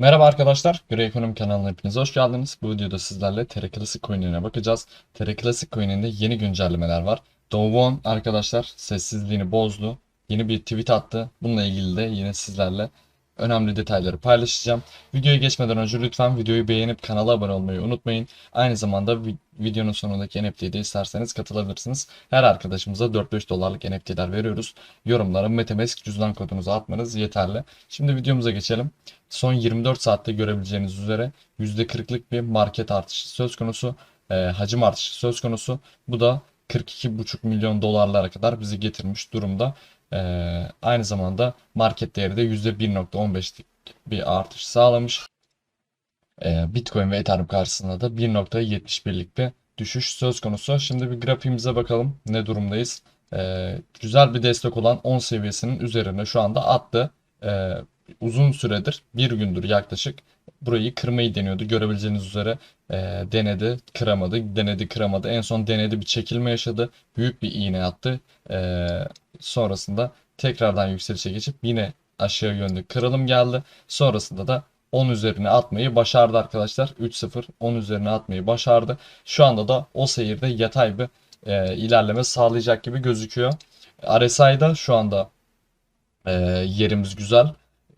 Merhaba arkadaşlar, Grey Ekonomi kanalına hepiniz hoş geldiniz. Bu videoda sizlerle TR Classic Coin'ine bakacağız. TR Classic Coin'inde yeni güncellemeler var. Dovon arkadaşlar sessizliğini bozdu. Yeni bir tweet attı. Bununla ilgili de yine sizlerle önemli detayları paylaşacağım. Videoya geçmeden önce lütfen videoyu beğenip kanala abone olmayı unutmayın. Aynı zamanda vi- videonun sonundaki NFT'ye de isterseniz katılabilirsiniz. Her arkadaşımıza 4-5 dolarlık NFT'ler veriyoruz. Yorumlara Metamask cüzdan kodunuzu atmanız yeterli. Şimdi videomuza geçelim. Son 24 saatte görebileceğiniz üzere %40'lık bir market artışı söz konusu. e, hacim artışı söz konusu. Bu da 42,5 milyon dolarlara kadar bizi getirmiş durumda. E, aynı zamanda market değeri de %1.15'lik bir artış sağlamış. E, Bitcoin ve Ethereum karşısında da 1.71'lik bir düşüş söz konusu. Şimdi bir grafiğimize bakalım ne durumdayız. E, güzel bir destek olan 10 seviyesinin üzerine şu anda attı. E, uzun süredir bir gündür yaklaşık burayı kırmayı deniyordu. Görebileceğiniz üzere e, denedi, kıramadı, denedi, kıramadı. En son denedi bir çekilme yaşadı. Büyük bir iğne attı. E, sonrasında tekrardan yükselişe geçip yine aşağı yönlü kırılım geldi. Sonrasında da 10 üzerine atmayı başardı arkadaşlar. 3-0 10 üzerine atmayı başardı. Şu anda da o seyirde yatay bir e, ilerleme sağlayacak gibi gözüküyor. RSI'da şu anda e, yerimiz güzel.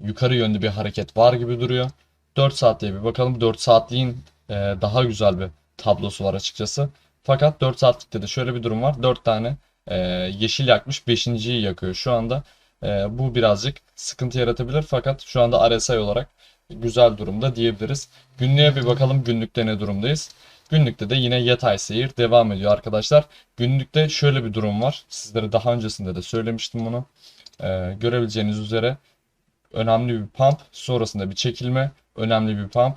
Yukarı yönlü bir hareket var gibi duruyor. 4 saatliğe bir bakalım. 4 saatliğin e, daha güzel bir tablosu var açıkçası. Fakat 4 saatlikte de şöyle bir durum var. 4 tane e, yeşil yakmış. 5.yi yakıyor şu anda. E, bu birazcık sıkıntı yaratabilir. Fakat şu anda RSI olarak güzel durumda diyebiliriz. Günlüğe bir bakalım günlükte ne durumdayız. Günlükte de yine yatay seyir devam ediyor arkadaşlar. Günlükte şöyle bir durum var. Sizlere daha öncesinde de söylemiştim bunu. Ee, görebileceğiniz üzere önemli bir pump, sonrasında bir çekilme, önemli bir pump,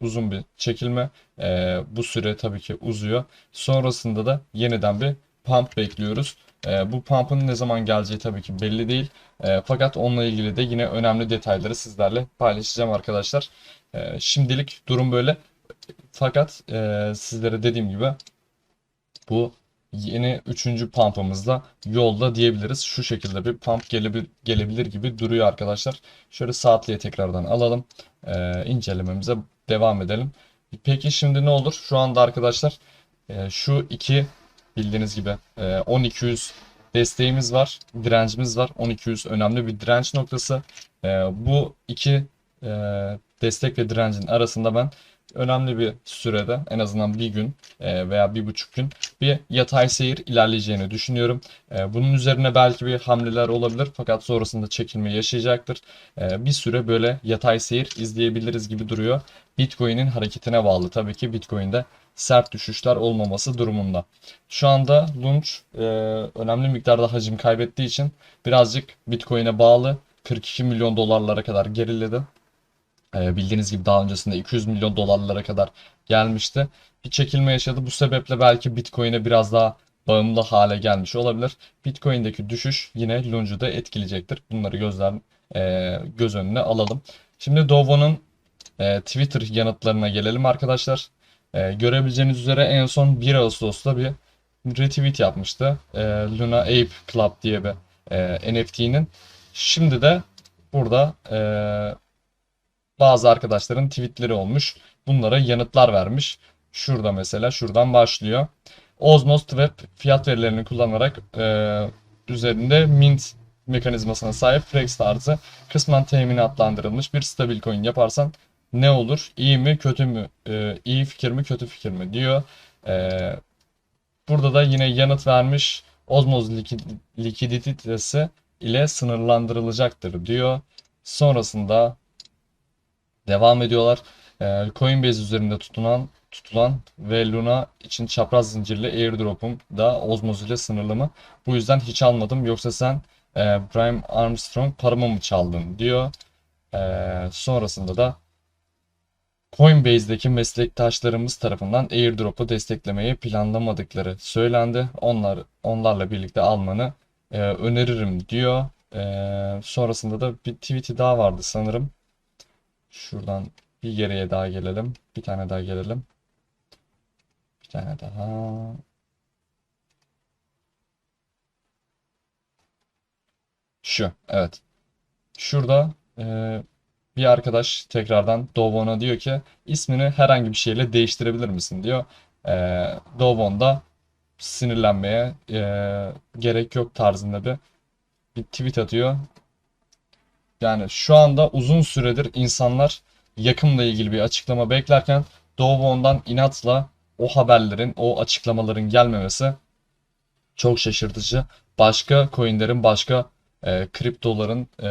uzun bir çekilme. Ee, bu süre tabii ki uzuyor. Sonrasında da yeniden bir pump bekliyoruz. Ee, bu pump'ın ne zaman geleceği tabii ki belli değil. Ee, fakat onunla ilgili de yine önemli detayları sizlerle paylaşacağım arkadaşlar. Ee, şimdilik durum böyle. Fakat e, sizlere dediğim gibi bu yeni üçüncü pump'ımızda yolda diyebiliriz. Şu şekilde bir pump gelebilir, gelebilir gibi duruyor arkadaşlar. Şöyle saatliğe tekrardan alalım. Ee, incelememize devam edelim. Peki şimdi ne olur? Şu anda arkadaşlar e, şu iki bildiğiniz gibi e, 10200 desteğimiz var. Direncimiz var. 10200 önemli bir direnç noktası. E, bu iki e, destek ve direncin arasında ben önemli bir sürede en azından bir gün e, veya bir buçuk gün bir yatay seyir ilerleyeceğini düşünüyorum. E, bunun üzerine belki bir hamleler olabilir fakat sonrasında çekilme yaşayacaktır. E, bir süre böyle yatay seyir izleyebiliriz gibi duruyor. Bitcoin'in hareketine bağlı tabii ki Bitcoin'de sert düşüşler olmaması durumunda. Şu anda Lunch önemli miktarda hacim kaybettiği için birazcık Bitcoin'e bağlı 42 milyon dolarlara kadar geriledi. E, bildiğiniz gibi daha öncesinde 200 milyon dolarlara kadar gelmişti. Bir çekilme yaşadı. Bu sebeple belki Bitcoin'e biraz daha bağımlı hale gelmiş olabilir. Bitcoin'deki düşüş yine Lunge'u da etkileyecektir. Bunları gözler e, göz önüne alalım. Şimdi Dovo'nun e, Twitter yanıtlarına gelelim arkadaşlar. E, görebileceğiniz üzere en son 1 Ağustos'ta bir retweet yapmıştı. Luna Ape Club diye bir NFT'nin. Şimdi de burada bazı arkadaşların tweetleri olmuş. Bunlara yanıtlar vermiş. Şurada mesela şuradan başlıyor. Osmos Web fiyat verilerini kullanarak e, üzerinde mint mekanizmasına sahip Flex tarzı kısmen teminatlandırılmış bir stabil coin yaparsan ne olur? İyi mi kötü mü? E, iyi fikir mi kötü fikir mi diyor. E, burada da yine yanıt vermiş. Osmos likid- likiditesi ile sınırlandırılacaktır diyor. Sonrasında devam ediyorlar. Ee, Coinbase üzerinde tutulan tutulan ve Luna için çapraz zincirli airdrop'um da Osmos ile sınırlı mı? Bu yüzden hiç almadım. Yoksa sen e, Brian Armstrong paramı mı çaldın diyor. Ee, sonrasında da Coinbase'deki meslektaşlarımız tarafından airdrop'u desteklemeyi planlamadıkları söylendi. Onlar onlarla birlikte almanı e, öneririm diyor. Ee, sonrasında da bir tweet'i daha vardı sanırım. Şuradan bir geriye daha gelelim. Bir tane daha gelelim. Bir tane daha. Şu, evet. Şurada e, bir arkadaş tekrardan Dovon'a diyor ki ismini herhangi bir şeyle değiştirebilir misin diyor. Ee, Dovon da sinirlenmeye e, gerek yok tarzında bir, bir tweet atıyor. Yani şu anda uzun süredir insanlar yakımla ilgili bir açıklama beklerken Dovon'dan inatla o haberlerin, o açıklamaların gelmemesi çok şaşırtıcı. Başka coinlerin, başka e, kriptoların e,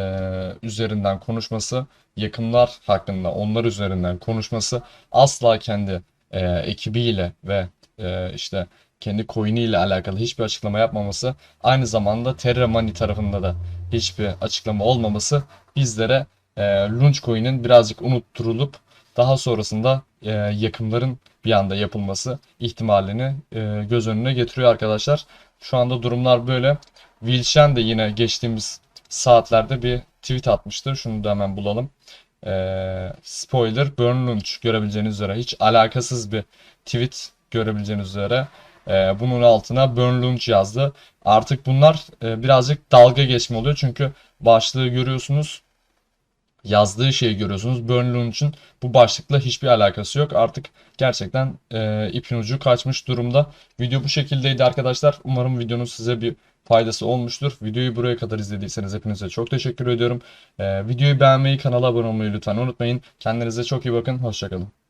üzerinden konuşması, yakımlar hakkında onlar üzerinden konuşması asla kendi e, ekibiyle ve e, işte kendi coin'iyle alakalı hiçbir açıklama yapmaması, aynı zamanda Terra Money tarafında da hiçbir açıklama olmaması bizlere e, Launchcoin'in birazcık unutturulup daha sonrasında e, yakımların bir anda yapılması ihtimalini e, göz önüne getiriyor arkadaşlar. Şu anda durumlar böyle. Wilshen de yine geçtiğimiz saatlerde bir tweet atmıştı. Şunu da hemen bulalım. Ee, spoiler Burn Launch görebileceğiniz üzere hiç alakasız bir tweet görebileceğiniz üzere ee, bunun altına Burn Launch yazdı. Artık bunlar e, birazcık dalga geçme oluyor çünkü başlığı görüyorsunuz yazdığı şeyi görüyorsunuz. Burn Launch'un bu başlıkla hiçbir alakası yok. Artık gerçekten e, ipin ucu kaçmış durumda. Video bu şekildeydi arkadaşlar. Umarım videonun size bir faydası olmuştur. Videoyu buraya kadar izlediyseniz hepinize çok teşekkür ediyorum. E, videoyu beğenmeyi, kanala abone olmayı lütfen unutmayın. Kendinize çok iyi bakın. Hoşçakalın.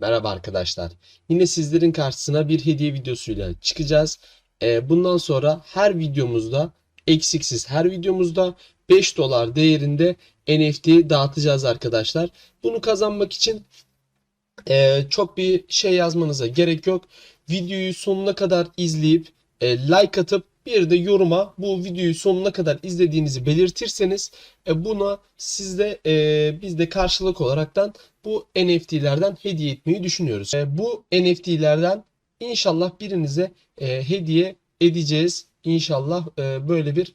Merhaba arkadaşlar. Yine sizlerin karşısına bir hediye videosuyla çıkacağız. Ee, bundan sonra her videomuzda eksiksiz her videomuzda 5 dolar değerinde NFT dağıtacağız arkadaşlar. Bunu kazanmak için e, çok bir şey yazmanıza gerek yok. Videoyu sonuna kadar izleyip e, like atıp bir de yoruma bu videoyu sonuna kadar izlediğinizi belirtirseniz e, buna sizde e, biz de karşılık olaraktan bu NFT'lerden hediye etmeyi düşünüyoruz. E, bu NFT'lerden inşallah birinize e, hediye edeceğiz. İnşallah e, böyle bir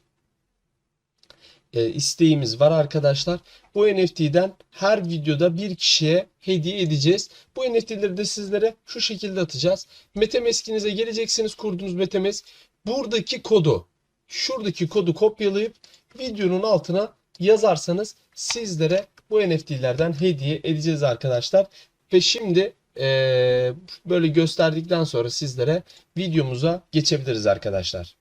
e, isteğimiz var arkadaşlar. Bu NFT'den her videoda bir kişiye hediye edeceğiz. Bu NFT'leri de sizlere şu şekilde atacağız. Metamask'inize geleceksiniz kurduğunuz Metamask. Buradaki kodu, şuradaki kodu kopyalayıp videonun altına yazarsanız sizlere bu NFT'lerden hediye edeceğiz arkadaşlar. Ve şimdi eee, böyle gösterdikten sonra sizlere videomuza geçebiliriz arkadaşlar.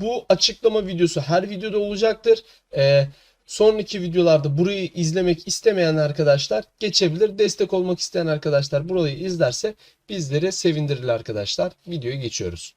Bu açıklama videosu her videoda olacaktır. Ee, sonraki videolarda burayı izlemek istemeyen arkadaşlar geçebilir. Destek olmak isteyen arkadaşlar burayı izlerse bizleri sevindirir arkadaşlar. Videoya geçiyoruz.